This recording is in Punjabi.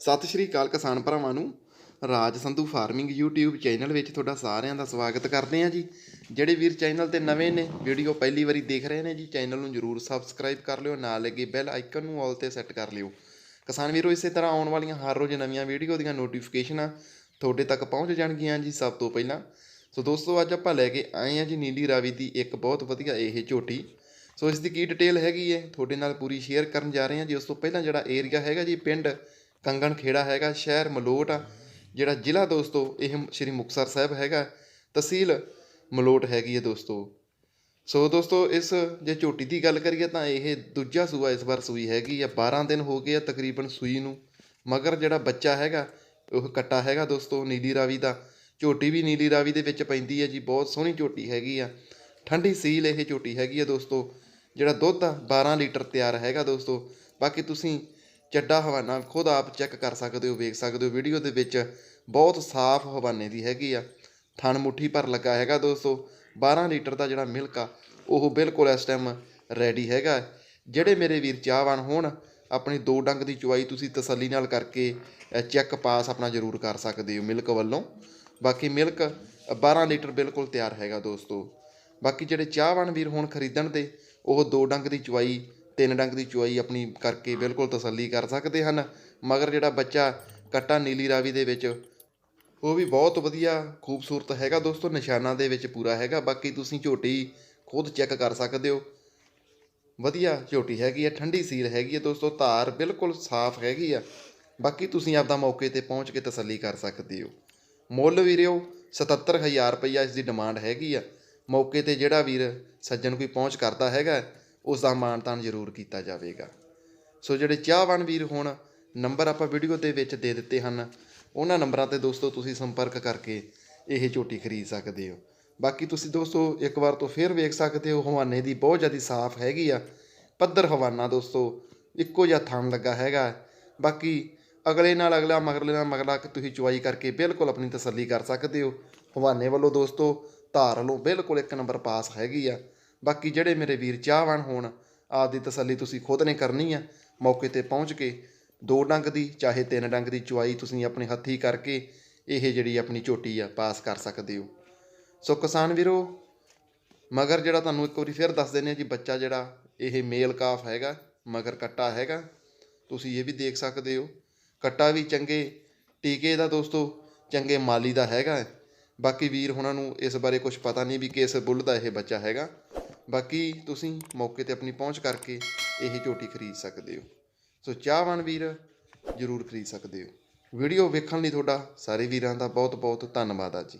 ਸਤਿ ਸ਼੍ਰੀ ਅਕਾਲ ਕਿਸਾਨ ਭਰਾਵਾਂ ਨੂੰ। Raj Sandhu farming YouTube channel ਵਿੱਚ ਤੁਹਾਡਾ ਸਾਰਿਆਂ ਦਾ ਸਵਾਗਤ ਕਰਦੇ ਹਾਂ ਜੀ। ਜਿਹੜੇ ਵੀਰ ਚੈਨਲ ਤੇ ਨਵੇਂ ਨੇ, ਵੀਡੀਓ ਪਹਿਲੀ ਵਾਰੀ ਦੇਖ ਰਹੇ ਨੇ ਜੀ, ਚੈਨਲ ਨੂੰ ਜਰੂਰ ਸਬਸਕ੍ਰਾਈਬ ਕਰ ਲਿਓ, ਨਾਲ ਲੱਗੇ ਬੈਲ ਆਈਕਨ ਨੂੰ ਆਲ ਤੇ ਸੈੱਟ ਕਰ ਲਿਓ। ਕਿਸਾਨ ਵੀਰੋ, ਇਸੇ ਤਰ੍ਹਾਂ ਆਉਣ ਵਾਲੀਆਂ ਹਰ ਰੋਜ਼ ਨਵੀਆਂ ਵੀਡੀਓ ਦੀਆਂ ਨੋਟੀਫਿਕੇਸ਼ਨਾਂ ਤੁਹਾਡੇ ਤੱਕ ਪਹੁੰਚ ਜਾਣਗੀਆਂ ਜੀ ਸਭ ਤੋਂ ਪਹਿਲਾਂ। ਸੋ ਦੋਸਤੋ, ਅੱਜ ਆਪਾਂ ਲੈ ਕੇ ਆਏ ਹਾਂ ਜੀ ਨੀਲੀ ਰਾਵੀ ਦੀ ਇੱਕ ਬਹੁਤ ਵਧੀਆ ਇਹ ਝੋਟੀ। ਸੋ ਇਸ ਦੀ ਕੀ ਡਿਟੇਲ ਹੈਗੀ ਹੈ, ਤੁਹਾਡੇ ਨਾਲ ਪੂਰੀ ਸ਼ੇਅਰ ਕਰਨ ਜਾ ਰਹੇ ਹਾਂ ਜੀ। ਉਸ ਤੋਂ ਪਹਿਲਾਂ ਜਿਹੜਾ ਏਰੀਆ ਹੈਗਾ ਜੀ, ਪਿੰਡ ਕੰਗਣ ਖੇੜਾ ਹੈਗਾ, ਸ਼ਹਿਰ ਮਲੋਟ ਆ, ਜਿਹੜਾ ਜ਼ਿਲ੍ਹਾ ਦੋਸਤੋ, ਇਹ ਸ਼੍ਰੀ ਮੁਕਤਸਰ ਸਾਹਿਬ ਹੈਗਾ, ਤਹਿਸੀਲ ਮਲੋਟ ਹੈਗੀ ਹੈ ਦੋਸਤੋ। ਸੋ ਦੋਸਤੋ, ਇਸ ਜੇ ਝੋਟੀ ਦੀ ਗੱਲ ਕਰੀਏ ਤਾਂ ਇਹ ਦੂਜਾ ਸੂਆ ਇਸ ਵਾਰ ਸੂਈ ਹੈਗੀ ਆ 12 ਦਿਨ ਹੋ ਗਏ ਆ ਤਕਰੀਬਨ ਸੂਈ ਨੂੰ, ਮਗਰ ਜਿਹੜਾ ਬੱਚਾ ਹੈਗਾ, ਉਹ ਕੱਟਾ ਹੈਗਾ ਦੋਸਤੋ, ਨੀਲੀ ਰਾਵੀ ਦਾ। ਝੋਟੀ ਵੀ ਨੀਲੀ ਰਾਵੀ ਦੇ ਵਿੱਚ ਪੈਂਦੀ ਹੈ ਜੀ, ਬਹੁਤ ਸੋਹਣੀ ਝੋਟੀ ਹੈਗੀ ਆ। ਠੰਡੀ ਸੀਲ ਇਹ ਝੋਟੀ ਹੈਗੀ ਆ ਦੋਸਤੋ, ਜਿਹੜਾ ਦੁੱਧ ਆ 12 ਲੀਟਰ ਤਿਆਰ ਹੈਗਾ ਦੋਸਤੋ। ਬਾਕੀ ਤੁਸੀਂ ਚੱਡਾ ਹਵਾਨਾ ਖੁਦ ਆਪ ਚੈੱਕ ਕਰ ਸਕਦੇ ਹੋ, ਵੇਖ ਸਕਦੇ ਹੋ। ਵੀਡੀਓ ਦੇ ਵਿੱਚ ਬਹੁਤ ਸਾਫ਼ ਹਵਾਨੇ ਦੀ ਹੈਗੀ ਆ। ਥਣ ਮੁੱਠੀ ਭਰ ਲੱਗਾ ਹੈਗਾ ਦੋਸਤੋ। 12 ਲੀਟਰ ਦਾ ਜਿਹੜਾ ਮਿਲਕ ਆ, ਉਹ ਬਿਲਕੁਲ ਇਸ ਟਾਈਮ ਰੈਡੀ ਹੈਗਾ। ਜਿਹੜੇ ਮੇਰੇ ਵੀਰ ਚਾਹਵਾਨ ਹੋਣ, ਆਪਣੀ ਦੋ ਡੰਗ ਦੀ ਚੁਆਈ ਤੁਸੀਂ ਤਸੱਲੀ ਨਾਲ ਕਰਕੇ ਚੈੱਕ ਪਾਸ ਆਪਣਾ ਜ਼ਰੂਰ ਕਰ ਸਕਦੇ ਹੋ ਮਿਲਕ ਵੱਲੋਂ। ਬਾਕੀ ਮਿਲਕ 12 ਲੀਟਰ ਬਿਲਕੁਲ ਤਿਆਰ ਹੈਗਾ ਦੋਸਤੋ। ਬਾਕੀ ਜਿਹੜੇ ਚਾਹਵਾਨ ਵੀਰ ਹੋਣ ਖਰੀਦਣ ਦੇ, ਉਹ ਦੋ ਡੰਗ ਦੀ ਚੁਆਈ ਤਿੰਨ ਡੰਗ ਦੀ ਚੁਆਈ ਆਪਣੀ ਕਰਕੇ ਬਿਲਕੁਲ ਤਸੱਲੀ ਕਰ ਸਕਦੇ ਹਨ। ਮਗਰ ਜਿਹੜਾ ਬੱਚਾ ਕੱਟਾ ਨੀਲੀ ਰਾਵੀ ਦੇ ਵਿੱਚ, ਉਹ ਵੀ ਬਹੁਤ ਵਧੀਆ ਖੂਬਸੂਰਤ ਹੈਗਾ ਦੋਸਤੋ, ਨਿਸ਼ਾਨਾਂ ਦੇ ਵਿੱਚ ਪੂਰਾ ਹੈਗਾ। ਬਾਕੀ ਤੁਸੀਂ ਝੋਟੀ ਖੁਦ ਚੈੱਕ ਕਰ ਸਕਦੇ ਹੋ। ਵਧੀਆ ਝੋਟੀ ਹੈਗੀ ਹੈ ਠੰਡੀ ਸੀਲ ਹੈਗੀ ਹੈ ਦੋਸਤੋ, ਧਾਰ ਬਿਲਕੁਲ ਸਾਫ਼ ਹੈਗੀ ਆ। ਬਾਕੀ ਤੁਸੀਂ ਆਪਦਾ ਮੌਕੇ ਤੇ ਪਹੁੰਚ ਕੇ ਤਸੱਲੀ ਕਰ ਸਕਦੇ ਹੋ। ਮੁੱਲ ਵੀਰਿਓ 77000 ਰੁਪਈਆ ਇਸ ਦੀ ਡਿਮਾਂਡ ਹੈਗੀ ਆ। ਮੌਕੇ ਤੇ ਜਿਹੜਾ ਵੀਰ ਸੱਜਣ ਕੋਈ ਪਹੁੰਚ ਕਰਦਾ ਹੈਗਾ ਉਸ ਦਾ ਮਾਣ ਤਾਣ ਜ਼ਰੂਰ ਕੀਤਾ ਜਾਵੇਗਾ। ਸੋ ਜਿਹੜੇ ਚਾਹਵਾਨ ਵੀਰ ਹੋਣ, ਨੰਬਰ ਆਪਾਂ ਵੀਡੀਓ ਦੇ ਵਿੱਚ ਦੇ ਦਿੱਤੇ ਹਨ। ਉਹਨਾਂ ਨੰਬਰਾਂ ਤੇ ਦੋਸਤੋ ਤੁਸੀਂ ਸੰਪਰਕ ਕਰਕੇ ਇਹ ਝੋਟੀ ਖਰੀਦ ਸਕਦੇ ਹੋ। ਬਾਕੀ ਤੁਸੀਂ ਦੋਸਤੋ ਇੱਕ ਵਾਰ ਤੋਂ ਫੇਰ ਵੇਖ ਸਕਦੇ ਹੋ, ਹਵਾਨੇ ਦੀ ਬਹੁਤ ਜ਼ਿਆਦਾ ਸਾਫ਼ ਹੈਗੀ ਆ। ਪੱਧਰ ਹਵਾਨਾ ਦੋਸਤੋ ਇੱਕੋ ਜਿਹਾ ਥਣ ਲੱਗਾ ਹੈਗਾ। ਬਾਕੀ ਅਗਲੇ ਨਾਲ ਅਗਲਾ, ਮਗਰਲੇ ਨਾਲ ਮਗਲਾ ਤੁਸੀਂ ਚੁਆਈ ਕਰਕੇ ਬਿਲਕੁਲ ਆਪਣੀ ਤਸੱਲੀ ਕਰ ਸਕਦੇ ਹੋ। ਹਵਾਨੇ ਵੱਲੋਂ ਦੋਸਤੋ ਧਾਰ ਵੱਲੋਂ ਬਿਲਕੁਲ ਇੱਕ ਨੰਬਰ ਪਾਸ ਹੈਗੀ ਆ। ਬਾਕੀ ਜਿਹੜੇ ਮੇਰੇ ਵੀਰ ਚਾਹਵਾਨ ਹੋਣ ਆਪਦੀ ਤਸੱਲੀ ਤੁਸੀਂ ਖੁਦ ਨੇ ਕਰਨੀ ਆ, ਮੌਕੇ ਤੇ ਪਹੁੰਚ ਕੇ ਦੋ ਡੰਗ ਦੀ, ਚਾਹੇ ਤਿੰਨ ਡੰਗ ਦੀ ਚੁਆਈ ਤੁਸੀਂ ਆਪਣੇ ਹੱਥੀ ਕਰਕੇ ਇਹ ਜਿਹੜੀ ਆਪਣੀ ਝੋਟੀ ਆ ਪਾਸ ਕਰ ਸਕਦੇ ਹੋ। ਸੋ ਕਿਸਾਨ ਵੀਰੋ, ਮਗਰ ਜਿਹੜਾ ਤੁਹਾਨੂੰ ਇੱਕ ਵਾਰੀ ਫਿਰ ਦੱਸ ਦਿੰਦੇ ਆ ਜੀ, ਬੱਚਾ ਜਿਹੜਾ ਇਹ ਮੇਲ ਕਾਫ ਹੈਗਾ, ਮਗਰ ਕੱਟਾ ਹੈਗਾ, ਤੁਸੀਂ ਇਹ ਵੀ ਦੇਖ ਸਕਦੇ ਹੋ। ਕੱਟਾ ਵੀ ਚੰਗੇ ਟੀਕੇ ਦਾ ਦੋਸਤੋ, ਚੰਗੇ ਮਾਲੀ ਦਾ ਹੈਗਾ। ਬਾਕੀ ਵੀਰ ਹੁਣਾਂ ਨੂੰ ਇਸ ਬਾਰੇ ਕੁਝ ਪਤਾ ਨਹੀਂ ਵੀ ਕਿਸ ਬੁੱਲ ਦਾ ਇਹ ਬੱਚਾ ਹੈਗਾ। ਬਾਕੀ ਤੁਸੀਂ ਮੌਕੇ ਤੇ ਆਪਣੀ ਪਹੁੰਚ ਕਰਕੇ ਇਹ ਝੋਟੀ ਖਰੀਦ ਸਕਦੇ ਹੋ। ਸੋ ਚਾਹਵਾਨ ਵੀਰ ਜ਼ਰੂਰ ਖਰੀਦ ਸਕਦੇ ਹੋ। ਵੀਡੀਓ ਵੇਖਣ ਲਈ ਤੁਹਾਡਾ ਸਾਰੇ ਵੀਰਾਂ ਦਾ ਬਹੁਤ ਬਹੁਤ ਧੰਨਵਾਦ ਆ ਜੀ।